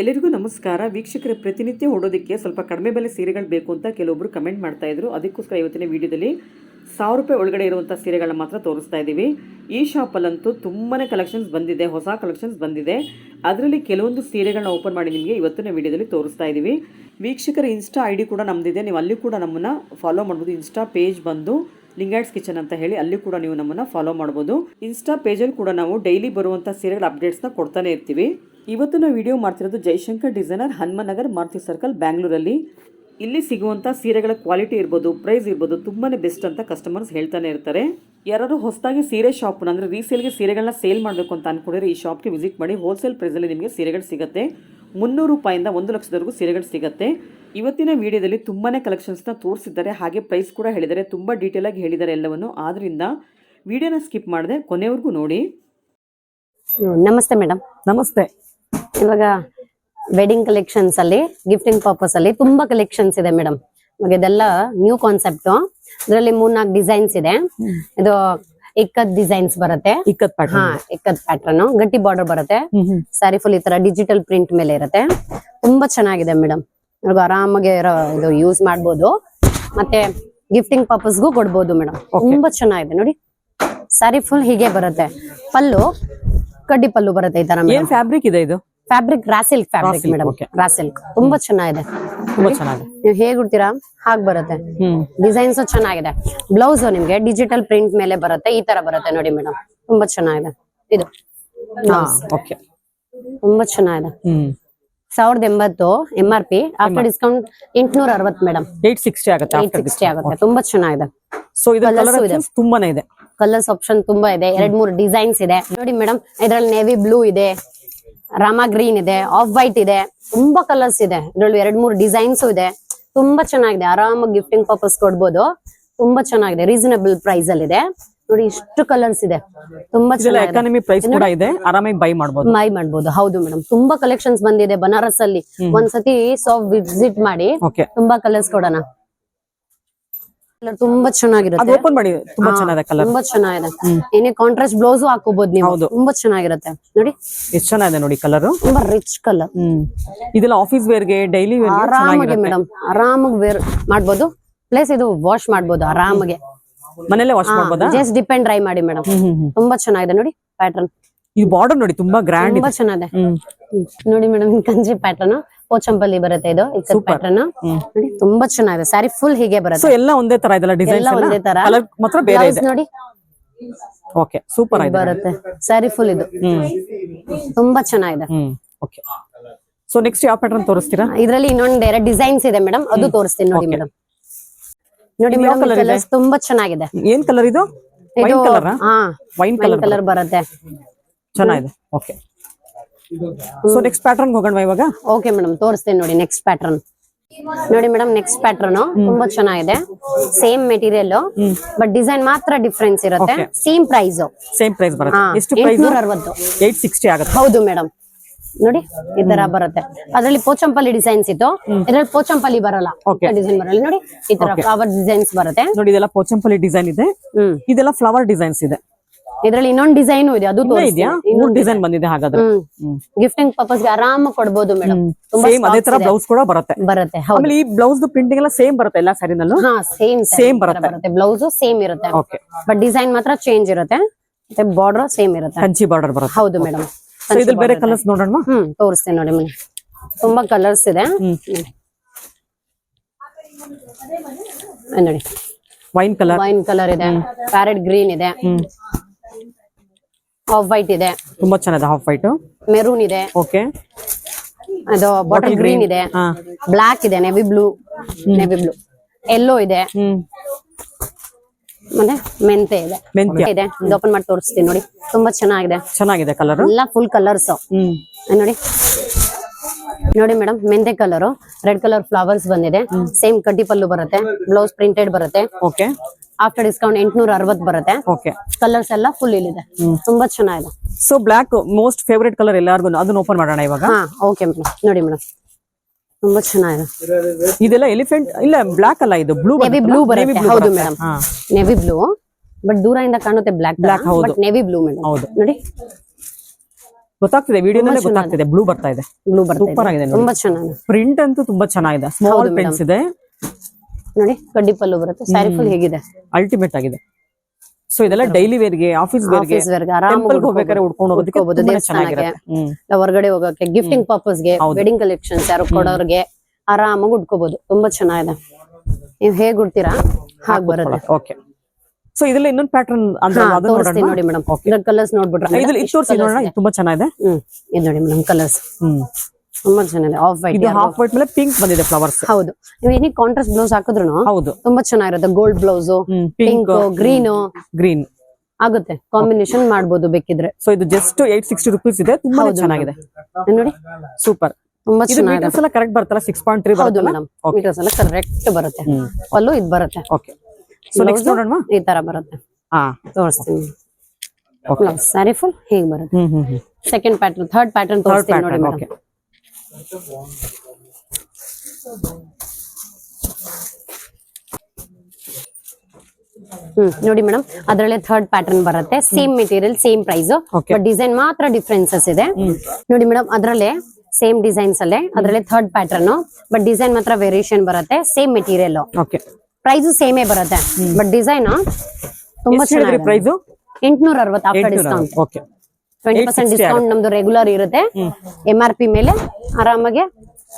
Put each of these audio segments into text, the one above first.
ಎಲ್ಲರಿಗೂ ನಮಸ್ಕಾರ. ವೀಕ್ಷಕರ ಪ್ರತಿನಿತ್ಯ ಓಡೋದಕ್ಕೆ ಸ್ವಲ್ಪ ಕಡಿಮೆ ಬೆಲೆ ಸೀರೆಗಳು ಬೇಕು ಅಂತ ಕೆಲವೊಬ್ರು ಕಮೆಂಟ್ ಮಾಡ್ತಾ ಇದ್ರು. ಅದಕ್ಕೋಸ್ಕರ ಇವತ್ತಿನ ವಿಡಿಯೋದಲ್ಲಿ ಸಾವಿರ ರೂಪಾಯಿ ಒಳಗಡೆ ಇರುವಂಥ ಸೀರೆಗಳನ್ನ ಮಾತ್ರ ತೋರಿಸ್ತಾ ಇದ್ದೀವಿ ಈ ಶಾಪಲ್ಲಂತೂ ತುಂಬಾ ಕಲೆಕ್ಷನ್ಸ್ ಬಂದಿದೆ, ಹೊಸ ಕಲೆಕ್ಷನ್ಸ್ ಬಂದಿದೆ. ಅದರಲ್ಲಿ ಕೆಲವೊಂದು ಸೀರೆಗಳನ್ನ ಓಪನ್ ಮಾಡಿ ನಿಮಗೆ ಇವತ್ತಿನ ವಿಡಿಯೋದಲ್ಲಿ ತೋರಿಸ್ತಾ ಇದ್ದೀವಿ ವೀಕ್ಷಕರ ಇನ್ಸ್ಟಾ ಐ ಕೂಡ ನಮ್ಮದಿದೆ ನೀವು ಅಲ್ಲಿ ಕೂಡ ನಮ್ಮನ್ನು ಫಾಲೋ ಮಾಡ್ಬೋದು. ಇನ್ಸ್ಟಾ ಪೇಜ್ ಬಂದು ಲಿಂಗಾಯ್ಟ್ಸ್ ಕಿಚನ್ ಅಂತ ಹೇಳಿ ಅಲ್ಲಿ ಕೂಡ ನೀವು ನಮ್ಮನ್ನು ಫಾಲೋ ಮಾಡ್ಬೋದು. ಇನ್ಸ್ಟಾ ಪೇಜಲ್ಲಿ ಕೂಡ ನಾವು ಡೈಲಿ ಬರುವಂಥ ಸೀರೆಗಳ ಅಪ್ಡೇಟ್ಸ್ನ ಕೊಡ್ತಾನೆ ಇರ್ತೀವಿ. ಇವತ್ತು ನಾವು ವಿಡಿಯೋ ಮಾಡ್ತಿರೋದು ಜೈಶಂಕರ್ ಡಿಸೈನರ್ ಹನುಮನಗರ್ ಮಾರುತಿ ಸರ್ಕಲ್ ಬ್ಯಾಂಗ್ಳೂರಲ್ಲಿ. ಇಲ್ಲಿ ಸಿಗುವಂಥ ಸೀರೆಗಳ ಕ್ವಾಲಿಟಿ ಇರ್ಬೋದು ಪ್ರೈಸ್ ಇರ್ಬೋದು ತುಂಬಾ ಬೆಸ್ಟ್ ಅಂತ ಕಸ್ಟಮರ್ಸ್ ಹೇಳ್ತಾನೆ ಇರ್ತಾರೆ. ಯಾರಾದರೂ ಹೊಸದಾಗಿ ಸೀರೆ ಶಾಪ್ನ ಅಂದರೆ ರೀಸೇಲ್ಗೆ ಸೀರೆಗಳನ್ನ ಸೇಲ್ ಮಾಡಬೇಕು ಅಂತ ಅಂದ್ಕೊಂಡಿರೋ ಈ ಶಾಪ್ಗೆ ವಿಸಿಟ್ ಮಾಡಿ ಹೋಲ್ಸೇಲ್ ಪ್ರೈಸಲ್ಲಿ ನಿಮಗೆ ಸೀರೆಗಳು ಸಿಗುತ್ತೆ. ಮುನ್ನೂರು ರೂಪಾಯಿಂದ ಒಂದು ಲಕ್ಷದವರೆಗೂ ಸೀರೆಗಳು ಸಿಗುತ್ತೆ. ಇವತ್ತಿನ ವಿಡಿಯೋದಲ್ಲಿ ತುಂಬಾ ಕಲೆಕ್ಷನ್ಸ್ನ ತೋರಿಸಿದ್ದಾರೆ ಹಾಗೆ ಪ್ರೈಸ್ ಕೂಡ ಹೇಳಿದ್ದಾರೆ ತುಂಬ ಡೀಟೇಲಾಗಿ ಹೇಳಿದ್ದಾರೆ ಎಲ್ಲವನ್ನು. ಆದ್ದರಿಂದ ವಿಡಿಯೋನ ಸ್ಕಿಪ್ ಮಾಡಿದೆ ಕೊನೆವರೆಗೂ ನೋಡಿ. ನಮಸ್ತೆ ಮೇಡಮ್ ನಮಸ್ತೆ. ಇವಾಗ ವೆಡ್ಡಿಂಗ್ ಕಲೆಕ್ಷನ್ಸ್ ಅಲ್ಲಿ ಗಿಫ್ಟಿಂಗ್ ಪರ್ಪಸ್ ಅಲ್ಲಿ ತುಂಬಾ ಕಲೆಕ್ಷನ್ಸ್ ಇದೆ ಮೇಡಮ್ ಇವಾಗ ಇದೆಲ್ಲ ನ್ಯೂ ಕಾನ್ಸೆಪ್ಟ್ ಇದರಲ್ಲಿ ಮೂರ್ನಾಲ್ಕು ಡಿಸೈನ್ಸ್ ಇದೆ. ಇದು ಇಕ್ಕತ್ ಡಿಸೈನ್ಸ್ ಬರುತ್ತೆ. ಇಕ್ಕತ್ ಹಾ ಇಕ್ಕತ್ ಪ್ಯಾಟರ್ನ್ ಗಟ್ಟಿ ಬಾರ್ಡರ್ ಬರುತ್ತೆ. ಸ್ಯಾರಿ ಫುಲ್ ಈ ತರ ಡಿಜಿಟಲ್ ಪ್ರಿಂಟ್ ಮೇಲೆ ಇರುತ್ತೆ. ತುಂಬಾ ಚೆನ್ನಾಗಿದೆ ಮೇಡಮ್ ಇವಾಗ ಆರಾಮಾಗಿ ಇರೋ ಇದು ಯೂಸ್ ಮಾಡ್ಬೋದು. ಮತ್ತೆ ಗಿಫ್ಟಿಂಗ್ ಪರ್ಪಸ್ಗೂ ಕೊಡ್ಬೋದು ಮೇಡಮ್ ತುಂಬಾ ಚೆನ್ನಾಗಿದೆ. ನೋಡಿ ಸ್ಯಾರಿ ಫುಲ್ ಹೀಗೆ ಬರುತ್ತೆ. ಪಲ್ಲು ಕಡ್ಡಿ ಪಲ್ಲು ಬರುತ್ತೆ ಈ ತರ ಫ್ಯಾಬ್ರಿಕ್ ಇದೆ ಇದು? Fabric raw silk fabric madam raw raw silk ತುಂಬಾ ಚೆನ್ನಾಗಿದೆ. ತುಂಬಾ ಚೆನ್ನಾಗಿದೆ. ನೀವು ಹೇಗ್ ಉಡ್ತೀರಾ? ಹಾಗ್ ಬರುತ್ತೆ. ಡಿಸೈನ್ಸ್ ಚೆನ್ನಾಗಿದೆ. ಬ್ಲೌಸ್ ನಿಮ್ಗೆ ಡಿಜಿಟಲ್ ಪ್ರಿಂಟ್ ಮೇಲೆ ಬರುತ್ತೆ. ಈ ತರ ಬರುತ್ತೆ ನೋಡಿ ಮೇಡಮ್ ತುಂಬಾ ಚೆನ್ನಾಗಿದೆ. ಇದು. ಹಾ ಓಕೆ ತುಂಬಾ ಚೆನ್ನಾಗಿದೆ. ಹ್ಮ್. ಸಾವಿರದ ಎಂಬತ್ತು M R P after discount ಎಂಟ್ನೂರ ಅರವತ್ ಮೇಡಮ್ ಏಟ್ ಸಿಕ್ಸ್ಟಿ ಆಗುತ್ತೆ ಏಟ್ ಸಿಕ್ಸ್ಟಿ ಆಗುತ್ತೆ. ತುಂಬಾ ಚೆನ್ನಾಗಿದೆ. ಸೊ ಇದು ಕಲರ್ ಇದೆ. ತುಂಬಾನೇ ಇದೆ. ಕಲರ್ಸ್ ಆಪ್ಷನ್ ತುಂಬಾ ಇದೆ. ಎರಡ್ ಮೂರು ಡಿಸೈನ್ಸ್ ಇದೆ. ನೋಡಿ ಮೇಡಮ್ ಇದ್ರಲ್ಲಿ ನೇವಿ ಬ್ಲೂ ಇದೆ. ರಾಮ ಗ್ರೀನ್ ಇದೆ ಆಫ್ ವೈಟ್ ಇದೆ ತುಂಬಾ ಕಲರ್ಸ್ ಇದೆ. ಇದ್ರಲ್ಲಿ ಎರಡ್ ಮೂರು ಡಿಸೈನ್ಸ್ ಇದೆ. ತುಂಬಾ ಚೆನ್ನಾಗಿದೆ. ಆರಾಮಾಗಿ ಗಿಫ್ಟಿಂಗ್ ಪರ್ಪಸ್ ಕೊಡ್ಬೋದು. ತುಂಬಾ ಚೆನ್ನಾಗಿದೆ. ರೀಸನಬಲ್ ಪ್ರೈಸ್ ಅಲ್ಲಿ ಇದೆ. ನೋಡಿ ಇಷ್ಟು ಕಲರ್ಸ್ ಇದೆ. ತುಂಬಾ ಎಕಾನಮಿ ಪ್ರೈಸ್ ಕೂಡ ಇದೆ. ಆರಾಮಾಗಿ ಬೈ ಮಾಡಬಹುದು ಮೈ ಮಾಡ್ಬೋದು. ಹೌದು ಮೇಡಮ್ ತುಂಬಾ ಕಲೆಕ್ಷನ್ಸ್ ಬಂದಿದೆ. ಬನಾರಸ್ ಅಲ್ಲಿ ಒಂದ್ಸತಿ ಸೊ ವಿಸಿಟ್ ಮಾಡಿ ತುಂಬಾ ಕಲರ್ಸ್ ಕೊಡೋಣ. Colour ತುಂಬಾ ಚೆನ್ನಾಗಿರುತ್ತೆ. ಓಪನ್ ಮಾಡಿ ತುಂಬಾ ಚೆನ್ನಾಗಿದೆ ಕಲರ್ ತುಂಬಾ ಚೆನ್ನಾಗಿದೆ. ಏನೇ ಕಾಂಟ್ರಾಸ್ಟ್ ಬ್ಲೌಸ್ ಹಾಕೋಬಹುದು ನೀವು. ತುಂಬಾ ಚೆನ್ನಾಗಿರುತ್ತೆ. ನೋಡಿ. ಎಷ್ಟು ಚೆನ್ನಾಗಿದೆ ನೋಡಿ ಕಲರ್ ತುಂಬಾ ರಿಚ್ ಕಲರ್ ಇದೆಲ್ಲ ಆಫೀಸ್ ವೇರ್ಗೆ ಡೈಲಿ ವೇರ್ ಆರಾಮಾಗಿ ಮೇಡಮ್ ಆರಾಮಾಗಿ ವೇರ್ ಮಾಡಬಹುದು ಪ್ಲಸ್ ಇದು ವಾಶ್ ಮಾಡಬಹುದು ಆರಾಮಾಗಿ. ಮನೇಲೆ ವಾಶ್ ಮಾಡಬಹುದು ಜಸ್ಟ್ ಡಿಪೆಂಡ್ ಡ್ರೈ ಮಾಡಿ ಮೇಡಮ್ ತುಂಬಾ ಚೆನ್ನಾಗಿದೆ ನೋಡಿ ಪ್ಯಾಟರ್ನ್ ಈ ಬಾರ್ಡರ್ ನೋಡಿ ತುಂಬಾ ಗ್ರ್ಯಾಂಡ್ ತುಂಬಾ ಚೆನ್ನಾಗಿದೆ. ನೋಡಿ ಮೇಡಮ್ ಕಂಜಿ ಪ್ಯಾಟರ್ನ್ ಪೋಚಂಪಲ್ಲಿ ಬರುತ್ತೆ ಇದು ಪ್ಯಾಟರ್ನ್ ನೋಡಿ ತುಂಬಾ ಚೆನ್ನಾಗಿದೆ. ಸ್ಯಾರಿ ಫುಲ್ ಹೀಗೆ ಸೊ ಬರುತ್ತೆ ಎಲ್ಲ ಒಂದೇ ತರ ಇದೆಲ್ಲ ಎಲ್ಲ ಒಂದೇ ತರ. ಕಲರ್ ಮಾತ್ರ ಬೇರೆ ಇದೆ. ನೋಡಿ. ಓಕೆ ಸೂಪರ್ ಆಗಿದೆ. ಬರುತ್ತೆ. ಸ್ಯಾರಿ ಫುಲ್ ಇದು. ತುಂಬಾ ಚೆನ್ನಾಗಿದೆ. ಓಕೆ ಸೊ ನೆಕ್ಸ್ಟ್ ಯಾವ ಪ್ಯಾಟರ್ನ್ ತೋರಿಸ್ತೀರಾ? ಇದ್ರಲ್ಲಿ ಇನ್ನೊಂದ್ ಎರಡು ಡಿಸೈನ್ಸ್ ಇದೆ ಮೇಡಮ್ ಅದು ತೋರಿಸ್ತೀನಿ ನೋಡಿ ಮೇಡಮ್ ನೋಡಿ ಮೇಡಮ್ ಕಲರ್ಸ್ ತುಂಬಾ ಚೆನ್ನಾಗಿದೆ. ಏನ್ ಕಲರ್ ಇದು? ವೈನ್ ಕಲರ್ ವೈನ್ ಕಲರ್ ಬರುತ್ತೆ. ಚೆನ್ನಾಗಿದೆ. ಓಕೆ ಸೊ ನೆಕ್ಸ್ಟ್ ಪ್ಯಾಟರ್ನ್ ಹೋಗೋಣ ಇವಾಗ? ಓಕೆ ಮೇಡಮ್ ತೋರಿಸ್ತೀನಿ ನೋಡಿ ನೆಕ್ಸ್ಟ್ ಪ್ಯಾಟರ್ನ್ ನೋಡಿ ಮೇಡಮ್ ನೆಕ್ಸ್ಟ್ ಪ್ಯಾಟರ್ನ್ ತುಂಬಾ ಚೆನ್ನಾಗಿದೆ. ಸೇಮ್ ಮೆಟೀರಿಯಲ್ ಬಟ್ ಡಿಸೈನ್ ಮಾತ್ರ ಡಿಫ್ರೆನ್ಸ್ ಇರುತ್ತೆ. ಸೇಮ್ ಪ್ರೈಸ್ ಸೇಮ್ ಪ್ರೈಸ್ ಬರುತ್ತೆ. ಎಷ್ಟು ಪ್ರೈಸ್ 860. ಏಟ್ ಸಿಕ್ಸ್ಟಿ ಆಗುತ್ತೆ. ಹೌದು ಮೇಡಮ್ ನೋಡಿ ಈ ತರ ಬರುತ್ತೆ. ಅದ್ರಲ್ಲಿ ಪೋಚಂಪಲ್ಲಿ ಡಿಸೈನ್ಸ್ ಇತ್ತು. ಇದ್ರಲ್ಲಿ ಪೋಚಂಪಲ್ಲಿ ಬರಲ್ಲ. ಡಿಸೈನ್ ಬರಲ್ಲ. ನೋಡಿ ಈ ತರ ಫ್ಲವರ್ ಡಿಸೈನ್ಸ್ ಬರುತ್ತೆ. ನೋಡಿ ಇದೆಲ್ಲ ಪೋಚಂಪಲ್ಲಿ ಡಿಸೈನ್ ಇದೆ. ಇದೆಲ್ಲ ಫ್ಲವರ್ ಡಿಸೈನ್ಸ್ ಇದೆ. ಇದ್ರಲ್ಲಿ ಇನ್ನೊಂದ್ ಡಿಸೈನ್ ಇದೆ ಅದು ಇನ್ನೂ ತೋರಿಸ್ತೀನಿ. ಮೂರ್ ಡಿಸೈನ್ ಬಂದಿದೆ ಹಾಗಾದ್ರೆ. ಗಿಫ್ಟಿಂಗ್ ಪರ್ಪಸ್ಗೆ ಆರಾಮಾಗಿ ಕೊಡ್ಬೋದು ಮೇಡಮ್ ತುಂಬಾ ಸೇಮ್ ಅದೇ ತರ ಬ್ಲೌಸ್ ಕೂಡ ಬರುತ್ತೆ. ಬರುತ್ತೆ ಆಮೇಲೆ ಈ ಬ್ಲೌಸ್ ಪ್ರಿಂಟಿಂಗ್ ಎಲ್ಲ ಸೇಮ್ ಬರುತ್ತೆ ಎಲ್ಲ ಸ್ಯಾರಿನಲ್ಲೂ ಹಾ ಸೇಮ್ ಸೇಮ್ ಬರುತ್ತೆ. ಬ್ಲೌಸ್ ಸೇಮ್ ಇರುತ್ತೆ. ಬಟ್ ಡಿಸೈನ್ ಮಾತ್ರ ಚೇಂಜ್ ಇರುತ್ತೆ. ಮತ್ತೆ ಬಾರ್ಡರ್ ಸೇಮ್ ಇರುತ್ತೆ. ಕಂಚಿ ಬಾರ್ಡರ್ ಬರುತ್ತೆ. ಹೌದು ಮೇಡಮ್ ಇದ್ರಲ್ಲಿ ಬೇರೆ ಕಲರ್ಸ್ ನೋಡೋಣ ಹ್ಮ್ ತೋರಿಸ್ತೀನಿ ನೋಡಿ ಮೇಡಮ್ ತುಂಬಾ ಕಲರ್ಸ್ ಇದೆ. ನೋಡಿ. ವೈನ್ ಕಲರ್ ವೈನ್ ಕಲರ್ ಇದೆ. ಪ್ಯಾರೆಟ್ ಗ್ರೀನ್ ಇದೆ. ಆಫ್ ವೈಟ್ ಇದೆ. ತುಂಬಾ ಚೆನ್ನಾಗಿದೆ ಹಾಫ್ ವೈಟ್ ಮೆರೂನ್ ಇದೆ. ಓಕೆ ಅದು ಬಾಟಲ್ ಗ್ರೀನ್ ಇದೆ. ಬ್ಲಾಕ್ ಇದೆ navy blue navy blue yellow ಇದೆ. ಮತ್ತೆ ಮೆಂತೆ ಇದೆ. ಮೆಂತೆ. ಇದೆ. ಇದು ಓಪನ್ ಮಾಡಿ ತೋರಿಸ್ತೀನಿ ನೋಡಿ. ತುಂಬಾ ಚೆನ್ನಾಗಿದೆ. ಚೆನ್ನಾಗಿದೆ ಕಲರ್ ಎಲ್ಲ ಫುಲ್ ಕಲರ್ಸ್ ನೋಡಿ. ನೋಡಿ ಮೇಡಮ್ ಮೆಂತೆ ಕಲರ್ ರೆಡ್ ಕಲರ್ ಫ್ಲವರ್ಸ್ ಬಂದಿದೆ. ಸೇಮ್ ಕಡ್ಡಿ ಪಲ್ಲು ಬರುತ್ತೆ. ಬ್ಲೌಸ್ ಪ್ರಿಂಟೆಡ್ ಬರುತ್ತೆ. ಓಕೆ ಆಫ್ಟರ್ ಡಿಸ್ಕೌಂಟ್ ಎಂಟ್ನೂರ ಅರವತ್ ಬರುತ್ತೆ. ಓಕೆ ಕಲರ್ಸ್ ಎಲ್ಲ ಫುಲ್ ಇಲ್ಲಿದೆ. ತುಂಬಾ ಚೆನ್ನಾಗಿದೆ. So black most favourite colour ಎಲ್ಲಾರ್ಗು ಅದನ್ನ ಓಪನ್ ಮಾಡೋಣ ಇವಾಗ? ಹಾ ಓಕೆ ಮೇಡಮ್ ನೋಡಿ ಮೇಡಮ್ ತುಂಬಾ ಚೆನ್ನಾಗಿದೆ. ಇದೆಲ್ಲ ಎಲಿಫೆಂಟ್ ಇಲ್ಲ ಬ್ಲಾಕ್ ಅಲ್ಲ ಇದು ಬ್ಲೂ ನೆವಿ ಬ್ಲೂ ಬರುತ್ತೆ. ಹೌದು ಮೇಡಮ್ ನೆವಿ ಬ್ಲೂ ಬಟ್ ದೂರದಿಂದ ಕಾಣುತ್ತೆ ಬ್ಲಾಕ್ ಬ್ಲಾಕ್ ಹೌದು. ಬಟ್ ನೆವಿ ಬ್ಲೂ ಮೇಡಮ್ ಹೌದು. ನೋಡಿ. ಗೊತ್ತಾಗ್ತಿದೆ ವಿಡಿಯೋ ಗೊತ್ತಾಗ್ತಿದೆ. ಬ್ಲೂ ಬರ್ತಾ ಇದೆ. ಬ್ಲೂ ಬರ್ತಾ ಸೂಪರ್ ಆಗಿದೆ ತುಂಬಾ ಚೆನ್ನಾಗಿದೆ. ಪ್ರಿಂಟ್ ಅಂತೂ ತುಂಬಾ ಚೆನ್ನಾಗಿದೆ. ಸ್ಮಾಲ್ ಪ್ರಿಂಟ್ಸ್ ಇದೆ. ನೋಡಿ ಕಡ್ಡಿ ಪಲ್ಲು ಬರುತ್ತೆ. ಸ್ಯಾರಿ ಫುಲ್ ಹೇಗಿದೆ. ಅಲ್ಟಿಮೇಟ್ ಆಗಿದೆ. ಸೊ ಇದೆಲ್ಲ ಡೈಲಿ ವೇರ್ಗೆ ಆಫೀಸ್ ವೇರ್ಗೆ ಆಫೀಸ್ ವರ್ಗ ಆರಾಮಾಗಿ ಟೆಂಪಲ್ ಹೋಗ್ಬೇಕಾದ್ರೆ ಉಡ್ಕೊಂಡು ಹೋಗೋದಕ್ಕೆ ತುಂಬಾ ಚೆನ್ನಾಗಿರುತ್ತೆ. ನಾವು ಹೊರಗಡೆ ಹೋಗಕ್ಕೆ ಗಿಫ್ಟಿಂಗ್ ಪರ್ಪಸ್ಗೆ ವೆಡ್ಡಿಂಗ್ ಕಲೆಕ್ಷನ್ಸ್ ಯಾರು ಕೊಡೋರ್ಗೆ ಆರಾಮಾಗಿ ಉಡ್ಕೋಬಹುದು ತುಂಬಾ ಚೆನ್ನಾಗಿದೆ. ನೀವು ಹೇಗ್ ಉಡ್ತೀರಾ? ಹಾಗೆ ಬರುತ್ತೆ ಓಕೆ ಸೊ ಇದ್ರಲ್ಲಿ ಇನ್ನೊಂದು ಪ್ಯಾಟರ್ನ್ ಅಂದ್ರೆ ಹಾ, ಅದನ್ನ ನೋಡಿ ಮೇಡಮ್ ಇದ್ರ ಕಲರ್ಸ್ ನೋಡ್ಬಿಟ್ರೆ ಇದ್ರಲ್ಲಿ ಇದು ತೋರಿಸಿ ನೋಡೋಣ. ಇದು ತುಂಬಾ ಚೆನ್ನಾಗಿದೆ. ಹ್ಮ್ ಇದು ನೋಡಿ ಮೇಡಮ್ ಕಲರ್ಸ್ ಹ್ಮ್. ತುಂಬಾ ಚೆನ್ನಾಗಿದೆ. ಆಫ್ ವೈಟ್ ಇದು ಹಾಫ್ ವೈಟ್ ಮೇಲೆ ಪಿಂಕ್ ಬಂದಿದೆ ಫ್ಲವರ್ಸ್ ಹೌದು. ನೀವು ಏನಿ ಕಾಂಟ್ರಾಸ್ಟ್ ಬ್ಲೌಸ್ ಹಾಕಿದ್ರು ಹೌದು. ತುಂಬಾ ಚೆನ್ನಾಗಿರುತ್ತೆ. Gold blouse pink green green ಆಗುತ್ತೆ. ಕಾಂಬಿನೇಷನ್ ಮಾಡಬಹುದು ಬೇಕಿದ್ರೆ. ಸೊ ಇದು ಜಸ್ಟ್ ಏಟ್ ಸಿಕ್ಸ್ಟಿ ರುಪೀಸ್ ಇದೆ. ತುಂಬಾ ಚೆನ್ನಾಗಿದೆ. ನೋಡಿ. ಸೂಪರ್ ತುಂಬಾ ಚೆನ್ನಾಗಿದೆ ಎಲ್ಲ ಕರೆಕ್ಟ್ ಬರ್ತಲ್ಲ ಸಿಕ್ಸ್ ಪಾಯಿಂಟ್ ತ್ರೀ ಹೌದು ಮೇಡಮ್. ಮೀಟರ್ಸ್ ಎಲ್ಲ ಕರೆಕ್ಟ್ ಬರುತ್ತೆ. ಅಲ್ಲೂ ಇದು ಬರುತ್ತೆ. ಓಕೆ ಸೊ ನೆಕ್ಸ್ಟ್ ನೋಡೋಣ ಈ ತರ ಬರುತ್ತೆ. ಹಾ. ತೋರಿಸ್ತೀನಿ. ಸ್ಯಾರಿ ಫುಲ್ ಹೇಗೆ ಬರುತ್ತೆ. ಸೆಕೆಂಡ್ ಪ್ಯಾಟರ್ನ್ ಥರ್ಡ್ ಪ್ಯಾಟರ್ನ್ ತೋರಿಸ್ತೀನಿ ನೋಡಿ ಹ್ಮ್ ನೋಡಿ ಮೇಡಮ್ ಅದ್ರಲ್ಲೇ ಥರ್ಡ್ ಪ್ಯಾಟರ್ನ್ ಬರುತ್ತೆ. Same material same price. But design ಮಾತ್ರ ಡಿಫ್ರೆನ್ಸಸ್ ಇದೆ. ನೋಡಿ ಮೇಡಮ್ ಅದ್ರಲ್ಲೇ ಸೇಮ್ ಡಿಸೈನ್ಸ್ ಅಲ್ಲೇ ಅದ್ರಲ್ಲೇ ಥರ್ಡ್ ಪ್ಯಾಟರ್ನ್ ಬಟ್ ಡಿಸೈನ್ ಮಾತ್ರ ವೇರಿಯೇಷನ್ ಬರುತ್ತೆ ಸೇಮ್ ಮೆಟೀರಿಯಲ್ ಓಕೆ ಪ್ರೈಸ್ ಸೇಮೇ ಬರುತ್ತೆ. ಬಟ್ ಡಿಸೈನ್ ತುಂಬಾ ಚೆನ್ನಾಗಿ ಪ್ರೈಸ್ ಎಂಟ್ನೂರ ಅರವತ್ತು after discount okay twenty percent discount ನಮ್ದು ರೆಗ್ಯುಲರ್ ಇರುತ್ತೆ. ಎಂ ಆರ್ ಪಿ ಮೇಲೆ ಆರಾಮಾಗಿ